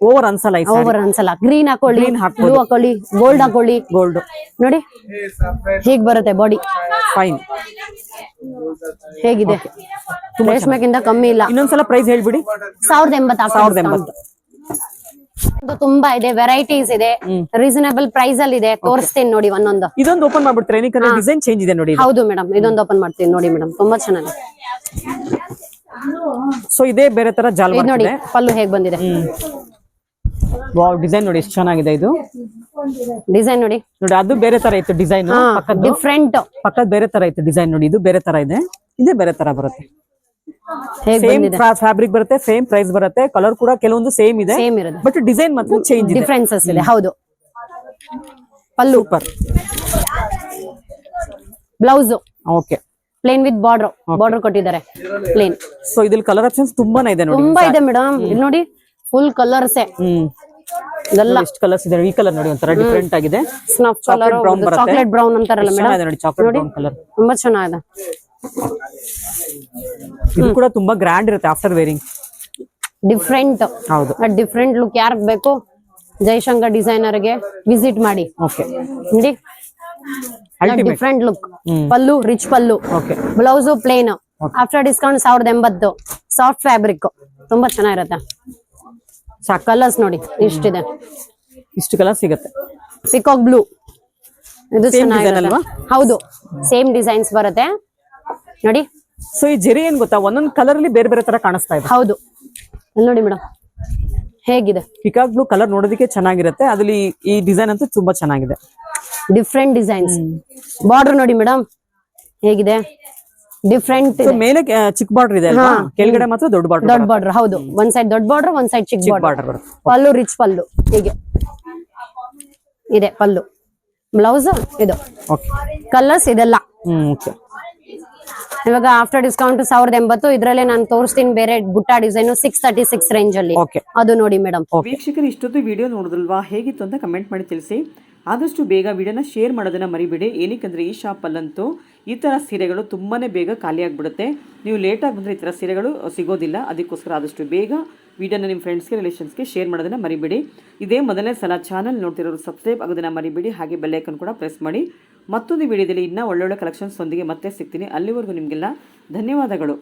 ಓವರ್ ಅನ್ಸಲ್ಲ ಓವರ್ ಅನ್ಸಲ್ಲ. ಗ್ರೀನ್ ಹಾಕೊಳ್ಳಿ Green ಹಾಕ್ಬೋದು. ಬ್ಲೂ ಹಾಕೊಳ್ಳಿ ಗೋಲ್ಡ್ ಹಾಕೊಳ್ಳಿ. ಗೋಲ್ಡ್ ನೋಡಿ ಹೇಗ್ ಬರುತ್ತೆ ಬಾಡಿ ಫೈನ್ ಹೇಗಿದೆ? ರೇಷ್ಮೆಗಿಂತ ಕಮ್ಮಿ ಇಲ್ಲ. ಇನ್ನೊಂದ್ಸಲ ಪ್ರೈಸ್ ಹೇಳ್ಬಿಡಿ. ಸಾವಿರದ ಎಂಬತ್ತು ಸಾವಿರದ ಎಂಬತ್ತು. ತುಂಬಾ ಇದೆ ವೆರೈಟೀಸ್ ಇದೆ ರೀಸನಬಲ್ ಪ್ರೈಸ್ ಅಲ್ಲಿ ಇದೆ. ತೋರಿಸ್ತೀನಿ ನೋಡಿ ಒಂದೊಂದು. ಇದೊಂದು ಓಪನ್ ಮಾಡ್ಬಿಡ್ತಾರೆ ಡಿಸೈನ್ ಚೇಂಜ್ ಇದೆ ನೋಡಿ ಹೌದು ಮೇಡಮ್ ಇದೊಂದು ಓಪನ್ ಮಾಡ್ತೀನಿ ನೋಡಿ ಮೇಡಮ್ ತುಂಬಾ ಚೆನ್ನಾಗಿ ಸೊ ಇದೇ ಬೇರೆ ತರ ಜಾಲ ನೋಡಿ ಪಲ್ಲು ಹೇಗ್ ಬಂದಿದೆ. ವಾವ್ ಡಿಸೈನ್ ನೋಡಿ ಎಷ್ಟು ಚೆನ್ನಾಗಿದೆ ಇದು. ಡಿಸೈನ್ ನೋಡಿ. ನೋಡಿ ಅದು ಬೇರೆ ತರ ಇತ್ತು ಡಿಸೈನ್ ಡಿಫ್ರೆಂಟ್ ಪಕ್ಕದ ಬೇರೆ ತರ ಇತ್ತು ಡಿಸೈನ್ ನೋಡಿ ಇದು ಬೇರೆ ತರ ಇದೆ. ಇದೇ ಬೇರೆ ತರ ಬರುತ್ತೆ. ಸೇಮ್ ಫ್ಯಾಬ್ರಿಕ್ ಬರುತ್ತೆ ಸೇಮ್ ಪ್ರೈಸ್ ಬರುತ್ತೆ. ಕಲರ್ ಕೂಡ ಕೆಲವೊಂದು ಸೇಮ್ ಇದೆ. ಸೇಮ್ ಇರುತ್ತೆ ಬಟ್ ಡಿಸೈನ್ ಮಾತ್ರ ಚೇಂಜ್ ಡಿಫ್ರೆನ್ಸಸ್ ಇದೆ ಹೌದು. Pallu. Super blouse okay plain with border border ಕೊಟ್ಟಿದ್ದಾರೆ. ಪ್ಲೇನ್ ಸೊ ಇದ್ರಲ್ಲಿ ಕಲರ್ ಆಪ್ಷನ್ಸ್ ತುಂಬಾನೇ ಇದೆ ನೋಡಿ. ತುಂಬಾ ಇದೆ ಮೇಡಮ್ ಇಲ್ಲಿ ನೋಡಿ ಫುಲ್ ಕಲರ್ಸ್ ಇದೆಲ್ಲ. ಎಷ್ಟು ಕಲರ್ಸ್ ಇದೆ ಈ ಕಲರ್ ನೋಡಿ ಒಂಥರ ಡಿಫ್ರೆಂಟ್ ಆಗಿದೆ. ಸ್ನಫ್ ಕಲರ್ ಬರುತ್ತೆ. ಚಾಕ್ಲೇಟ್ ಬ್ರೌನ್ ಅಂತಾರಲ್ಲ ಮೇಡಮ್ ನೋಡಿ ಚಾಕ್ಲೇಟ್ ಬ್ರೌನ್ ಕಲರ್ ತುಂಬಾ ಚೆನ್ನಾಗಿದೆ. ಇದು ಕೂಡ ತುಂಬಾ ಗ್ರ್ಯಾಂಡ್ ಇರುತ್ತೆ ಆಫ್ಟರ್ ವೇರಿಂಗ್ ಡಿಫ್ರೆಂಟ್ ಹೌದು. ಡಿಫ್ರೆಂಟ್ ಲುಕ್ ಯಾರಿಗ್ ಬೇಕು? ಜೈಶಂಕರ್ ಡಿಸೈನರ್ಗೆ ವಿಸಿಟ್ ಮಾಡಿ. ಓಕೆ ನೋಡಿ. Different look pallu rich pallu. Blouse plain after discount ಸಾವಿರದ ಎಂಬತ್ತು. ಸಾಫ್ಟ್ ಫ್ಯಾಬ್ರಿಕ್ ತುಂಬಾ ಚೆನ್ನಾಗಿರುತ್ತೆ. ಕಲರ್ಸ್ ನೋಡಿ. ಇಷ್ಟಿದೆ. ಇಷ್ಟು ಕಲರ್ ಸಿಗುತ್ತೆ. ಪಿಕಾಕ್ ಬ್ಲೂ ಇದು ಚೆನ್ನಾಗಿರಲ್ವಾ? ಹೌದು. ಸೇಮ್ ಡಿಸೈನ್ಸ್ ಬರುತ್ತೆ. ನೋಡಿ. ಸೊ ಈ ಜರಿ ಏನ್ ಗೊತ್ತಾ? ಒಂದೊಂದ್ ಕಲರ್ ಅಲ್ಲಿ ಬೇರೆ ಬೇರೆ ತರ ಕಾಣಿಸ್ತಾ ಇದೆ. ಹೌದು. ಇಲ್ಲಿ ನೋಡಿ ಮೇಡಮ್ ಹೇಗಿದೆ? ಪಿಕಾಕ್ ಬ್ಲೂ ಕಲರ್ ನೋಡೋದಕ್ಕೆ ಚೆನ್ನಾಗಿರುತ್ತೆ. ಅದ್ರಲ್ಲಿ ಈ ಡಿಸೈನ್ ಅಂತೂ ತುಂಬಾ ಚೆನ್ನಾಗಿದೆ. ಡಿಫ್ರೆಂಟ್ ಡಿಸೈನ್ಸ್ ಬಾರ್ಡರ್ ನೋಡಿ ಮೇಡಮ್ ಹೇಗಿದೆ? ಡಿಫ್ರೆಂಟ್ ಮೇಲೆ ಚಿಕ್ ಚಿಕ್ಕ ಬಾರ್ಡರ್ ಇದೆ ಅಲ್ವಾ? ಕೆಳಗಡೆ ಮಾತ್ರ ದೊಡ್ಡ ಬಾರ್ಡರ್ ದೊಡ್ಡ ಬಾರ್ಡರ್ ಹೌದು. ಒಂದ್ ಸೈಡ್ ದೊಡ್ಡ ಬಾರ್ಡರ್ ಒಂದ್ ಸೈಡ್ ಚಿಕ್ಕ ಬಾರ್ಡರ್ ಪಲ್ಲು ರಿಚ್ ಪಲ್ಲು. ಹೀಗೆ. ಇದೆ ಪಲ್ಲು. ಬ್ಲೌಸ್ ಇದು. ಕಲರ್ಸ್ ಇದೆಲ್ಲ. ಇವಾಗ ಆಫ್ಟರ್ ಡಿಸ್ಕೌಂಟ್ ಸಾವಿರದ ಎಂಬತ್ತು ಇದ್ರಲ್ಲೇ ನಾನು ತೋರಿಸ್ತೀನಿ ಬೇರೆ ಬುಟ್ಟ design six thirty six range ಅಲ್ಲಿ. ಓಕೆ ಅದು ನೋಡಿ ಮೇಡಮ್ ವೀಕ್ಷಕರು ಇಷ್ಟೊತ್ತು ವಿಡಿಯೋ ನೋಡಿದ್ರಲ್ವಾ? ಹೇಗಿತ್ತು ಅಂತ ಕಮೆಂಟ್ ಮಾಡಿ ತಿಳಿಸಿ. ಆದಷ್ಟು ಬೇಗ ವಿಡಿಯೋನ ಶೇರ್ ಮಾಡೋದನ್ನ ಮರಿಬೇಡಿ. ಏನಕ್ಕಂದ್ರೆ ಈ ಶಾಪಲ್ಲಂತೂ ಈ ಥರ ಸೀರೆಗಳು ತುಂಬಾ ಬೇಗ ಖಾಲಿ ಆಗಿಬಿಡುತ್ತೆ. ನೀವು ಲೇಟಾಗಿ ಬಂದರೆ ಈ ಥರ ಸೀರೆಗಳು ಸಿಗೋದಿಲ್ಲ. ಅದಕ್ಕೋಸ್ಕರ ಆದಷ್ಟು ಬೇಗ ವಿಡಿಯೋನ ನಿಮ್ಮ ಫ್ರೆಂಡ್ಸ್ಗೆ ರಿಲೇಷನ್ಸ್ಗೆ ಶೇರ್ ಮಾಡೋದನ್ನ ಮರಿಬೇಡಿ. ಇದೇ ಮೊದಲನೇ ಸಲ ಚಾನಲ್ ನೋಡ್ತಿರೋರು ಸಬ್ಸ್ಕ್ರೈಬ್ ಆಗೋದನ್ನ ಮರಿಬೇಡಿ. ಹಾಗೆ ಬೆಲ್ಲೈಕನ್ ಕೂಡ ಪ್ರೆಸ್ ಮಾಡಿ. ಮತ್ತೊಂದು ವಿಡಿಯೋದಲ್ಲಿ ಇನ್ನೂ ಒಳ್ಳೊಳ್ಳೆ ಕಲೆಕ್ಷನ್ಸ್ ಒಂದಿಗೆ ಮತ್ತೆ ಸಿಗ್ತೀನಿ. ಅಲ್ಲಿವರೆಗೂ ನಿಮಗೆಲ್ಲ ಧನ್ಯವಾದಗಳು.